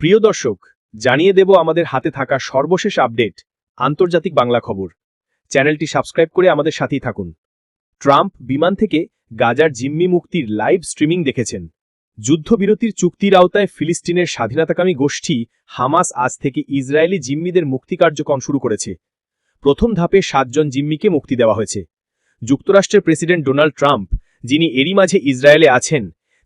প্রিয় দর্শক, জানিয়ে দেব আমাদের হাতে থাকা সর্বশেষ আপডেট, আন্তর্জাতিক বাংলা খবর। চ্যানেলটি সাবস্ক্রাইব করে আমাদের সাথেই থাকুন। ট্রাম্প বিমান থেকে গাজার জিম্মি মুক্তির লাইভ স্ট্রিমিং দেখেছেন। যুদ্ধবিরতির চুক্তির আওতায় ফিলিস্তিনের স্বাধীনতাকামী গোষ্ঠী হামাস আজ থেকে ইসরায়েলি জিম্মিদের মুক্তি কার্যক্রম শুরু করেছে। প্রথম ধাপে সাতজন জিম্মিকে মুক্তি দেওয়া হয়েছে। যুক্তরাষ্ট্রের প্রেসিডেন্ট ডোনাল্ড ট্রাম্প, যিনি এরই মাঝে ইসরায়েলে আছেন,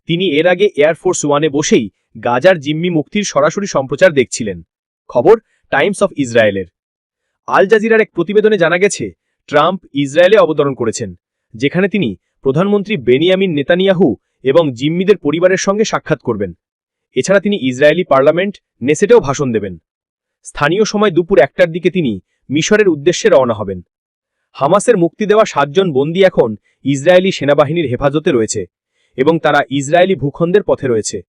তিনি এর আগে এয়ারফোর্স ওয়ানে বসেই গাজার জিম্মি মুক্তির সরাসরি সম্প্রচার দেখছিলেন। খবর, টাইমস অফ ইসরায়েলের। আল জাজিরার এক প্রতিবেদনে জানা গেছে, ট্রাম্প ইসরায়েলে অবতরণ করেছেন, যেখানে তিনি প্রধানমন্ত্রী বেনিয়ামিন নেতানিয়াহু এবং জিম্মিদের পরিবারের সঙ্গে সাক্ষাৎ করবেন। এছাড়া তিনি ইসরায়েলি পার্লামেন্ট, নেসেটেও ভাষণ দেবেন। স্থানীয় সময় দুপুর একটার দিকে তিনি মিশরের উদ্দেশ্যে রওনা হবেন। হামাসের মুক্তি দেওয়া সাতজন বন্দী এখন ইসরায়েলি সেনাবাহিনীর হেফাজতে রয়েছে এবং তারা ইসরায়েলি ভূখণ্ডের পথে রয়েছে।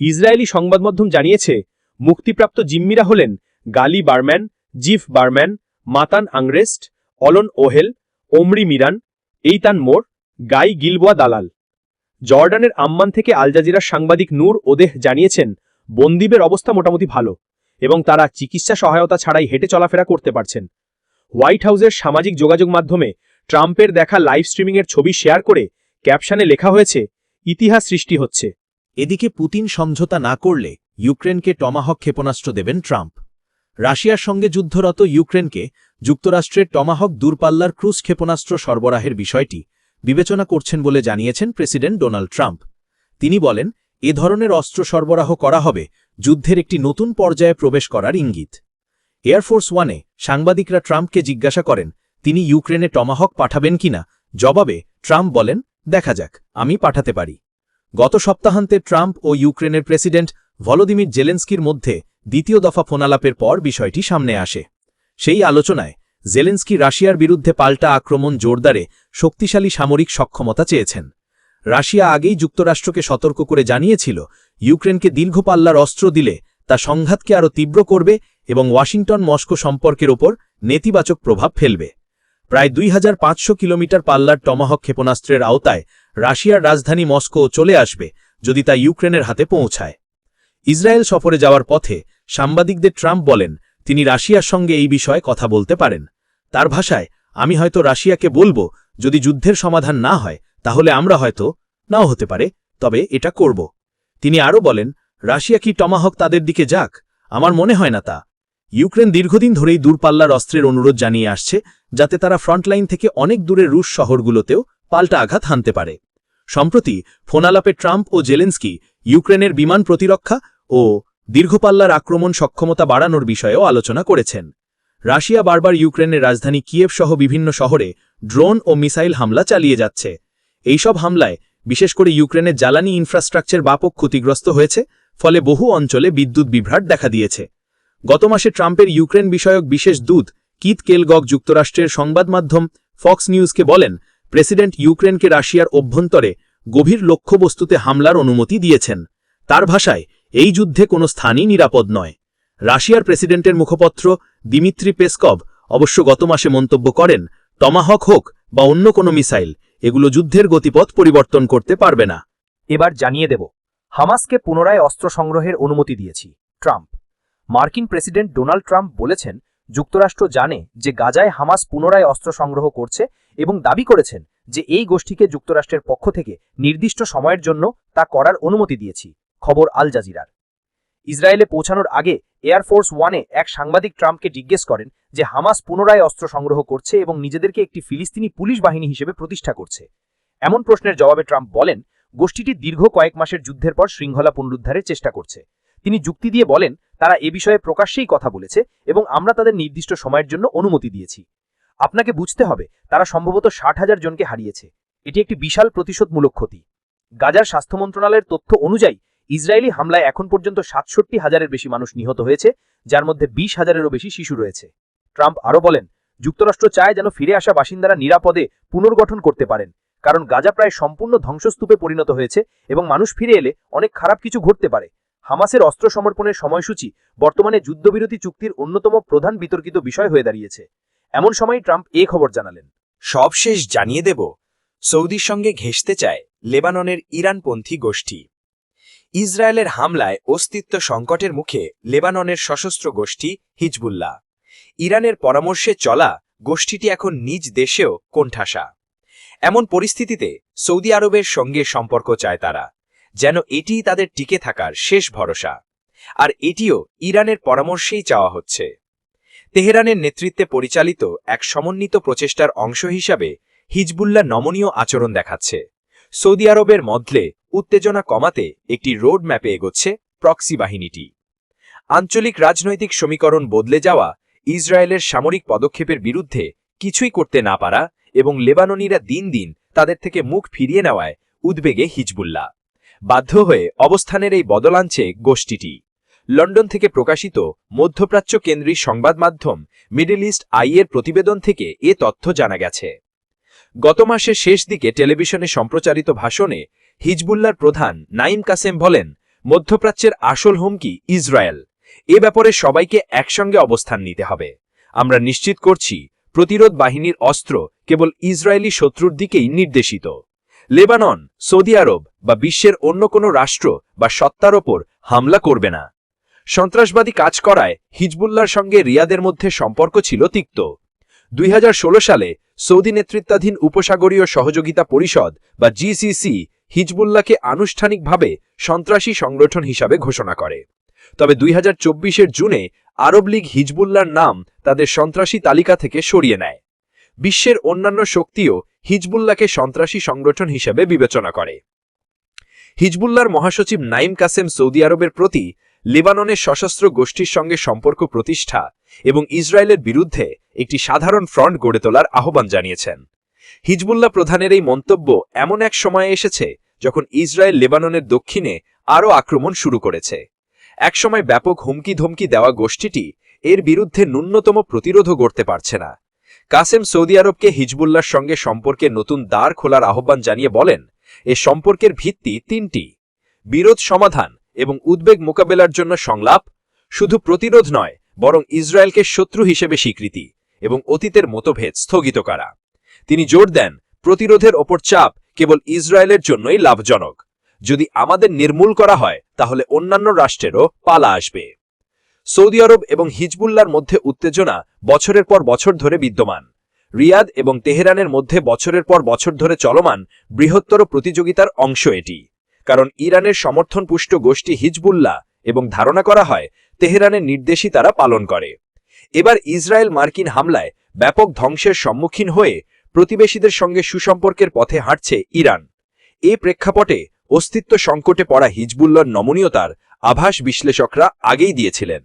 ইসরায়েলি সংবাদমাধ্যম জানিয়েছে, মুক্তিপ্রাপ্ত জিম্মিরা হলেন Gali Berman, Ziv Berman, Matan Angrest, Alon Ohel, Omri Miran, Eitan Mor, Guy Gilboa Dalal. জর্ডানের আম্মান থেকে আল জাজিরার সাংবাদিক নূর ওদেহ জানিয়েছেন, বন্দীবের অবস্থা মোটামুটি ভালো এবং তারা চিকিৎসা সহায়তা ছাড়াই হেঁটে চলাফেরা করতে পারছেন। হোয়াইট হাউসের সামাজিক যোগাযোগ মাধ্যমে ট্রাম্পের দেখা লাইভ স্ট্রিমিংয়ের ছবি শেয়ার করে ক্যাপশানে লেখা হয়েছে, ইতিহাস সৃষ্টি হচ্ছে। এদিকে পুতিন সমঝোতা না করলে ইউক্রেনকে টমাহক ক্ষেপণাস্ত্র দেবেন ট্রাম্প। রাশিয়ার সঙ্গে যুদ্ধরত ইউক্রেনকে যুক্তরাষ্ট্রের টমাহক দূরপাল্লার ক্রুজ ক্ষেপণাস্ত্র সরবরাহের বিষয়টি বিবেচনা করছেন বলে জানিয়েছেন প্রেসিডেন্ট ডোনাল্ড ট্রাম্প। তিনি বলেন, এ ধরনের অস্ত্র সরবরাহ করা হবে যুদ্ধের একটি নতুন পর্যায়ে প্রবেশ করার ইঙ্গিত। এয়ারফোর্স ওয়ানে সাংবাদিকরা ট্রাম্পকে জিজ্ঞাসা করেন, তিনি ইউক্রেনে টমাহক পাঠাবেন কিনা? জবাবে ট্রাম্প বলেন, দেখা যাক, আমি পাঠাতে পারি। গত সপ্তাহান্তে ট্রাম্প ও ইউক্রেনের প্রেসিডেন্ট ভলোদিমির জেলেন্সকির মধ্যে দ্বিতীয় দফা ফোনালাপের পর বিষয়টি সামনে আসে। সেই আলোচনায় জেলেন্সকি রাশিয়ার বিরুদ্ধে পাল্টা আক্রমণ জোরদারে শক্তিশালী সামরিক সক্ষমতা চেয়েছেন। রাশিয়া আগেই যুক্তরাষ্ট্রকে সতর্ক করে জানিয়েছিল, ইউক্রেনকে দীর্ঘপাল্লার অস্ত্র দিলে তা সংঘাতকে আরও তীব্র করবে এবং ওয়াশিংটন মস্কো সম্পর্কের ওপর নেতিবাচক প্রভাব ফেলবে। প্রায় দুই হাজার পাঁচশো কিলোমিটার পাল্লার টমাহক ক্ষেপণাস্ত্রের আওতায় রাশিয়ার রাজধানী মস্কো চলে আসবে যদি তা ইউক্রেনের হাতে পৌঁছায়। ইসরায়েল সফরে যাওয়ার পথে সাংবাদিকদের ট্রাম্প বলেন, তিনি রাশিয়ার সঙ্গে এই বিষয়ে কথা বলতে পারেন। তার ভাষায়, আমি হয়তো রাশিয়াকে বলব, যদি যুদ্ধের সমাধান না হয়, তাহলে আমরা হয়তো নাও হতে পারে, তবে এটা করব। তিনি আরও বলেন, রাশিয়া কি টমাহক তাদের দিকে যাক? আমার মনে হয় না তা। ইউক্রেন দীর্ঘদিন ধরেই দূরপাল্লার অস্ত্রের অনুরোধ জানিয়ে আসছে, যাতে তারা ফ্রন্টলাইন থেকে অনেক দূরে রুশ শহরগুলোতেও পাল্টা আঘাত হানতে পারে। সম্প্রতি ফোনালাপে ট্রাম্প ও জেলেন্সকি ইউক্রেনের বিমান প্রতিরক্ষা ও দীর্ঘপাল্লার আক্রমণ সক্ষমতা বাড়ানোর বিষয়েও আলোচনা করেছেন। রাশিয়া বারবার ইউক্রেনের রাজধানী কিয়েভ সহ বিভিন্ন শহরে ড্রোন ও মিসাইল হামলা চালিয়ে যাচ্ছে। এইসব হামলায়, বিশেষ করে ইউক্রেনের জ্বালানি ইনফ্রাস্ট্রাকচার ব্যাপক ক্ষতিগ্রস্ত হয়েছে, ফলে বহু অঞ্চলে বিদ্যুৎ বিভ্রাট দেখা দিয়েছে। গত মাসে ট্রাম্পের ইউক্রেন বিষয়ক বিশেষ দূত কিত কেলগক যুক্তরাষ্ট্রের সংবাদ মাধ্যম ফক্স নিউজকে বলেন, প্রেসিডেন্ট ইউক্রেনকে রাশিয়ার অভ্যন্তরে গভীর লক্ষ্যবস্তুতে হামলার অনুমতি দিয়েছেন। তার ভাষায়, এই যুদ্ধে কোনো স্থানই নিরাপদ নয়। রাশিয়ার প্রেসিডেন্টের মুখপত্র দিমিত্রি পেসকভ অবশ্য গত মাসে মন্তব্য করেন, টমাহক হোক বা অন্য কোনো মিসাইল, এগুলো যুদ্ধের গতিপথ পরিবর্তন করতে পারবে না। এবার জানিয়ে দেব, হামাসকে পুনরায় অস্ত্র সংগ্রহের অনুমতি দিয়েছি, ট্রাম্প। মার্কিন প্রেসিডেন্ট ডোনাল্ড ট্রাম্প বলেছেন, যুক্তরাষ্ট্র জানে যে গাজায় হামাস পুনরায় অস্ত্র সংগ্রহ করছে এবং দাবি করেছেন যে এই গোষ্ঠীকে যুক্তরাষ্ট্রের পক্ষ থেকে নির্দিষ্ট সময়ের জন্য তা করার অনুমতি দিয়েছি। খবর আল জাজিরার। ইসরায়েলে পৌঁছানোর আগে এয়ারফোর্স ওয়ানে এক সাংবাদিক ট্রাম্পকে জিজ্ঞেস করেন যে হামাস পুনরায় অস্ত্র সংগ্রহ করছে এবং নিজেদেরকে একটি ফিলিস্তিনি পুলিশ বাহিনী হিসেবে প্রতিষ্ঠা করছে। এমন প্রশ্নের জবাবে ট্রাম্প বলেন, গোষ্ঠীটি দীর্ঘ কয়েক মাসের যুদ্ধের পর শৃঙ্খলা পুনরুদ্ধারের চেষ্টা করছে। তিনি যুক্তি দিয়ে বলেন তারা এ বিষয়ে প্রকাশ্যেই কথা বলেছে এবং আমরা তাদের নির্দিষ্ট সময়ের জন্য অনুমতি দিয়েছি। আপনাকে বুঝতে হবে, তারা সম্ভবত ষাট হাজার জনকে হারিয়েছে। এটি একটি বিশাল প্রতিশোধমূলক ক্ষতি। গাজার স্বাস্থ্য মন্ত্রণালয়ের তথ্য অনুযায়ী, ইসরায়েলি হামলায় এখন পর্যন্ত সাতষট্টি হাজারের বেশি মানুষ নিহত হয়েছে, যার মধ্যে বিশ হাজারেরও বেশি শিশু রয়েছে। ট্রাম্প আরও বলেন, যুক্তরাষ্ট্র চায় যেন ফিরে আসা বাসিন্দারা নিরাপদে পুনর্গঠন করতে পারেন, কারণ গাজা প্রায় সম্পূর্ণ ধ্বংসস্তূপে পরিণত হয়েছে এবং মানুষ ফিরে এলে অনেক খারাপ কিছু ঘটতে পারে। হামাসের অস্ত্র সমর্পণের সময়সূচি বর্তমানে যুদ্ধবিরতি চুক্তির অন্যতম প্রধান বিতর্কিত বিষয় হয়ে দাঁড়িয়েছে। এমন সময় ট্রাম্প এ খবর জানালেন। সবশেষ জানিয়ে দেব। সৌদির সঙ্গে ঘেঁষতে চায় লেবাননের ইরানপন্থী গোষ্ঠী। ইসরায়েলের হামলায় অস্তিত্ব সংকটের মুখে লেবাননের সশস্ত্র গোষ্ঠী হিজবুল্লাহ। ইরানের পরামর্শে চলা গোষ্ঠীটি এখন নিজ দেশেও কোণঠাসা। এমন পরিস্থিতিতে সৌদি আরবের সঙ্গে সম্পর্ক চায় তারা। যেন এটিই তাদের টিকে থাকার শেষ ভরসা। আর এটিও ইরানের পরামর্শেই চাওয়া হচ্ছে। তেহরানের নেতৃত্বে পরিচালিত এক সমন্বিত প্রচেষ্টার অংশ হিসাবে হিজবুল্লাহ নমনীয় আচরণ দেখাচ্ছে। সৌদি আরবের মধ্যে উত্তেজনা কমাতে একটি রোড ম্যাপে এগোচ্ছে প্রক্সি বাহিনীটি। আঞ্চলিক রাজনৈতিক সমীকরণ বদলে যাওয়া ইসরায়েলের সামরিক পদক্ষেপের বিরুদ্ধে কিছুই করতে না পারা এবং লেবাননিরা দিন দিন তাদের থেকে মুখ ফিরিয়ে নেওয়ায় উদ্বেগে হিজবুল্লাহ। বাধ্য হয়ে অবস্থানের এই বদল আনছে গোষ্ঠীটি। লন্ডন থেকে প্রকাশিত মধ্যপ্রাচ্য কেন্দ্রীয় সংবাদ মাধ্যম মিডল ইস্ট আইয়ের প্রতিবেদন থেকে এ তথ্য জানা গেছে। গত মাসের শেষ দিকে টেলিভিশনে সম্প্রচারিত ভাষণে হিজবুল্লার প্রধান নাইম কাসেম বলেন, মধ্যপ্রাচ্যের আসল হুমকি ইসরায়েল। এ ব্যাপারে সবাইকে একসঙ্গে অবস্থান নিতে হবে। আমরা নিশ্চিত করছি প্রতিরোধ বাহিনীর অস্ত্র কেবল ইসরায়েলি শত্রুর দিকেই নির্দেশিত। লেবানন, সৌদি আরব বা বিশ্বের অন্য কোনো রাষ্ট্র বা সত্তার ওপর হামলা করবে না। সন্ত্রাসবাদী কাজ করায় হিজবুল্লার সঙ্গে রিয়াদের মধ্যে সম্পর্ক ছিল তিক্ত। দুই হাজার ষোলো সালে সৌদি নেতৃত্বাধীন উপসাগরীয় সহযোগিতা পরিষদ বা জিসিসি হিজবুল্লাহকে আনুষ্ঠানিকভাবে সন্ত্রাসী সংগঠন হিসাবে ঘোষণা করে। তবে দুই হাজার জুনে আরব লীগ হিজবুল্লার নাম তাদের সন্ত্রাসী তালিকা থেকে সরিয়ে নেয়। বিশ্বের অন্যান্য শক্তিও হিজবুল্লাহকে সন্ত্রাসী সংগঠন হিসেবে বিবেচনা করে। হিজবুল্লার মহাসচিব নাইম কাসেম সৌদি আরবের প্রতি লেবাননের সশস্ত্র গোষ্ঠীর সঙ্গে সম্পর্ক প্রতিষ্ঠা এবং ইসরায়েলের বিরুদ্ধে একটি সাধারণ ফ্রন্ট গড়ে তোলার আহ্বান জানিয়েছেন। হিজবুল্লাহ প্রধানের এই মন্তব্য এমন এক সময়ে এসেছে যখন ইসরায়েল লেবাননের দক্ষিণে আরও আক্রমণ শুরু করেছে। একসময় ব্যাপক হুমকি ধমকি দেওয়া গোষ্ঠীটি এর বিরুদ্ধে ন্যূনতম প্রতিরোধও গড়তে পারছে না। কাসেম সৌদি আরবকে হিজবুল্লাহর সঙ্গে সম্পর্কে নতুন দ্বার খোলার আহ্বান জানিয়ে বলেন, এ সম্পর্কের ভিত্তি তিনটি। বিরোধ সমাধান এবং উদ্বেগ মোকাবেলার জন্য সংলাপ শুধু প্রতিরোধ নয়, বরং ইসরায়েলকে শত্রু হিসেবে স্বীকৃতি এবং অতীতের মতভেদ স্থগিত করা। তিনি জোর দেন, প্রতিরোধের ওপর চাপ কেবল ইসরায়েলের জন্যই লাভজনক। যদি আমাদের নির্মূল করা হয়, তাহলে অন্যান্য রাষ্ট্রেরও পালা আসবে। সৌদি আরব এবং হিজবুল্লার মধ্যে উত্তেজনা বছরের পর বছর ধরে বিদ্যমান। রিয়াদ এবং তেহরানের মধ্যে বছরের পর বছর ধরে চলমান বৃহত্তর প্রতিযোগিতার অংশ এটি। কারণ ইরানের সমর্থনপুষ্ট গোষ্ঠী হিজবুল্লাহ এবং ধারণা করা হয় তেহরানের নির্দেশই তারা পালন করে। এবার ইসরায়েল মার্কিন হামলায় ব্যাপক ধ্বংসের সম্মুখীন হয়ে প্রতিবেশীদের সঙ্গে সুসম্পর্কের পথে হাঁটছে ইরান। এ প্রেক্ষাপটে অস্তিত্ব সংকটে পড়া হিজবুল্লার নমনীয়তার আভাস বিশ্লেষকরা আগেই দিয়েছিলেন।